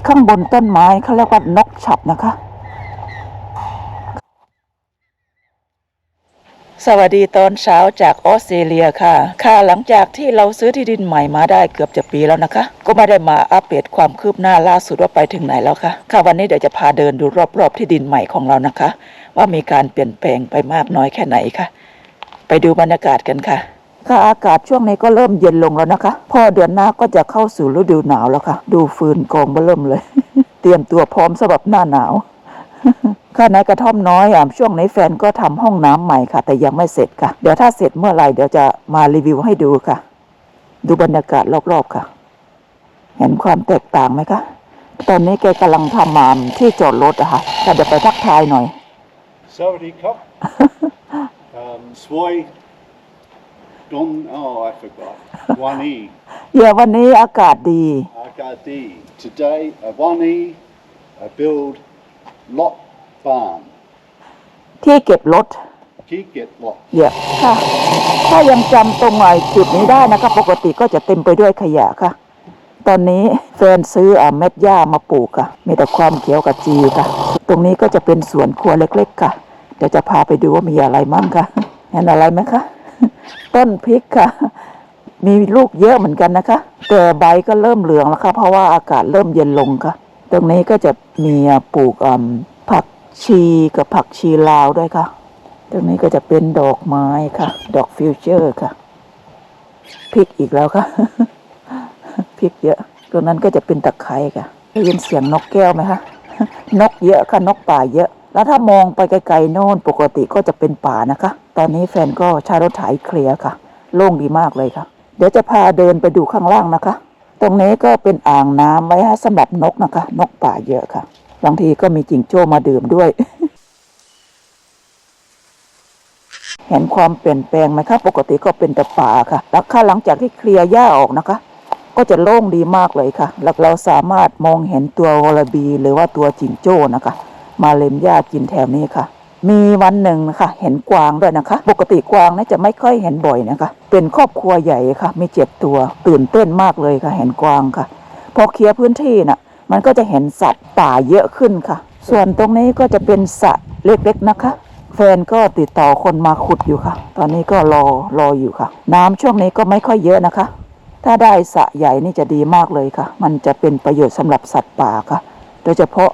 ที่ข้างบนต้นไม้เขาเรียกว่านกฉับนะคะ สวัสดีตอนเช้าจากออสเตรเลียค่ะ ค่ะหลังจากที่เราซื้อที่ดินใหม่มาได้เกือบจะปีแล้วนะคะ ก็ไม่ได้มาอัปเดตความคืบหน้าล่าสุดว่าไปถึงไหนแล้วค่ะ ค่ะวันนี้เดี๋ยวจะพาเดินดูรอบๆที่ดินใหม่ของเรานะคะ ว่ามีการเปลี่ยนแปลงไปมากน้อยแค่ไหนค่ะ ไปดูบรรยากาศกันค่ะ ค่ะอากาศช่วงนี้ก็เริ่มเย็นลงแล้วนะคะ พอเดือนหน้าก็จะเข้าสู่ฤดูหนาวแล้วค่ะ ดูฟืนกองเบอเริ่มเลย เตรียมตัวพร้อมสำหรับหน้าหนาวค่ะในกระท่อมน้อยอะช่วงนี้แฟนก็ทำห้องน้ำใหม่ค่ะ แต่ยังไม่เสร็จค่ะ เดี๋ยวถ้าเสร็จเมื่อไหร่เดี๋ยวจะมารีวิวให้ดูค่ะ ดูบรรยากาศรอบๆค่ะ เห็นความแตกต่างไหมคะตอนนี้แกกำลังทำมามที่จอดรถอะค่ะค่ะเดี๋ยวไปทักทายหน่อย Sawadee Cop. um, Swai. Don. Oh, I forgot. Wani. เดี๋ยววันนี้อากาศดี Agadi. Today, uh, Wani. I build lot farm. ที่เก็บรถ Keep get lot. เยอะค่ะ ถ้ายังจำตรงไอ้จุดนี้ได้นะคะ ปกติก็จะเต็มไปด้วยขยะค่ะ ตอนนี้แฟนซื้ออ่าเม็ดหญ้ามาปลูกค่ะ มีแต่ความเขียวกับจีค่ะ ตรงนี้ก็จะเป็นสวนครัวเล็กๆ ค่ะ เดี๋ยวจะพาไปดูว่ามีอะไรมั่งค่ะเห็นอะไรไหมคะ ต้นพริกค่ะ มีลูกเยอะเหมือนกันนะคะ แต่ใบก็เริ่มเหลืองแล้วค่ะ เพราะว่าอากาศเริ่มเย็นลงค่ะ ตรงนี้ก็จะมีปลูกผักชีกับผักชีลาวด้วยค่ะ ตรงนี้ก็จะเป็นดอกไม้ค่ะ ดอกฟิวเจอร์ค่ะ พริกอีกแล้วค่ะ พริกเยอะ ตรงนั้นก็จะเป็นตะไคร้ค่ะได้ยินเสียงนกแก้วไหมคะ นกเยอะค่ะ นกป่าเยอะ แล้วถ้ามองไปไกลๆโน่นปกติก็จะเป็นป่านะคะ ตอนนี้แฟนก็ใช้รถไถเคลียร์ค่ะ โล่งดีมากเลยค่ะ เดี๋ยวจะพาเดินไปดูข้างล่างนะคะ ตรงนี้ก็เป็นอ่างน้ำไว้ให้สำหรับนกนะคะ นกป่าเยอะค่ะ บางทีก็มีจิงโจ้มาดื่มด้วย เห็นความเปลี่ยนแปลงไหมคะ ปกติก็เป็นแต่ป่าค่ะ แล้วค่าหลังจากที่เคลียร์หญ้าออกนะคะ ก็จะโล่งดีมากเลยค่ะ แล้วเราสามารถมองเห็นตัววอลบีหรือว่าตัวจิงโจ้นะคะ มาเล็มหญ้ากินแถวนี้ค่ะ มีวันหนึ่งนะคะ เห็นกวางด้วยนะคะ ปกติกวางนี่จะไม่ค่อยเห็นบ่อยนะคะ เป็นครอบครัวใหญ่ค่ะ มีเจ็ดตัว ตื่นเต้นมากเลยค่ะ เห็นกวางค่ะ พอเคลียร์พื้นที่น่ะ มันก็จะเห็นสัตว์ป่าเยอะขึ้นค่ะ ส่วนตรงนี้ก็จะเป็นสระเล็กๆนะคะแฟนก็ติดต่อคนมาขุดอยู่ค่ะ ตอนนี้ก็รอรออยู่ค่ะ น้ำช่วงนี้ก็ไม่ค่อยเยอะนะคะ ถ้าได้สระใหญ่นี่จะดีมากเลยค่ะ มันจะเป็นประโยชน์สำหรับสัตว์ป่าค่ะ ยเฉพาะ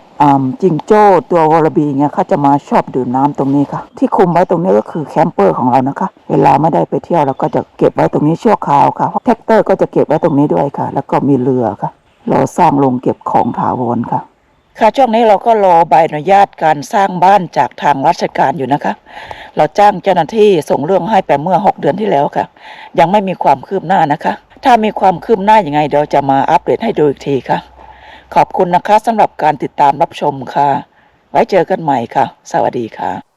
จิงโจ้ตัววอลบีเนี่ยเขาจะมาชอบดื่มน้ำตรงนี้ค่ะ ที่คุมไว้ตรงนี้ก็คือแคมเปอร์ของเรานะคะ เวลาไม่ได้ไปเที่ยวเราก็จะเก็บไว้ตรงนี้ชั่วคราวค่ะแท็กเตอร์ก็จะเก็บไว้ตรงนี้ด้วยค่ะ แล้วก็มีเรือค่ะ เราสร้างโรงเก็บของถาวรค่ะ ค่ะช่วงนี้เราก็รอใบอนุญาตการสร้างบ้านจากทางราชการอยู่นะคะ เราจ้างเจ้าหน้าที่ส่งเรื่องให้ไปเมื่อ 6 เดือนที่แล้วค่ะ ยังไม่มีความคืบหน้านะคะ ถ้ามีความคืบหน้าอย่างไงเดี๋ยวจะมาอัปเดตให้ดูอีกทีค่ะ ขอบคุณนะคะสำหรับการติดตามรับชมค่ะ ไว้เจอกันใหม่ค่ะ สวัสดีค่ะ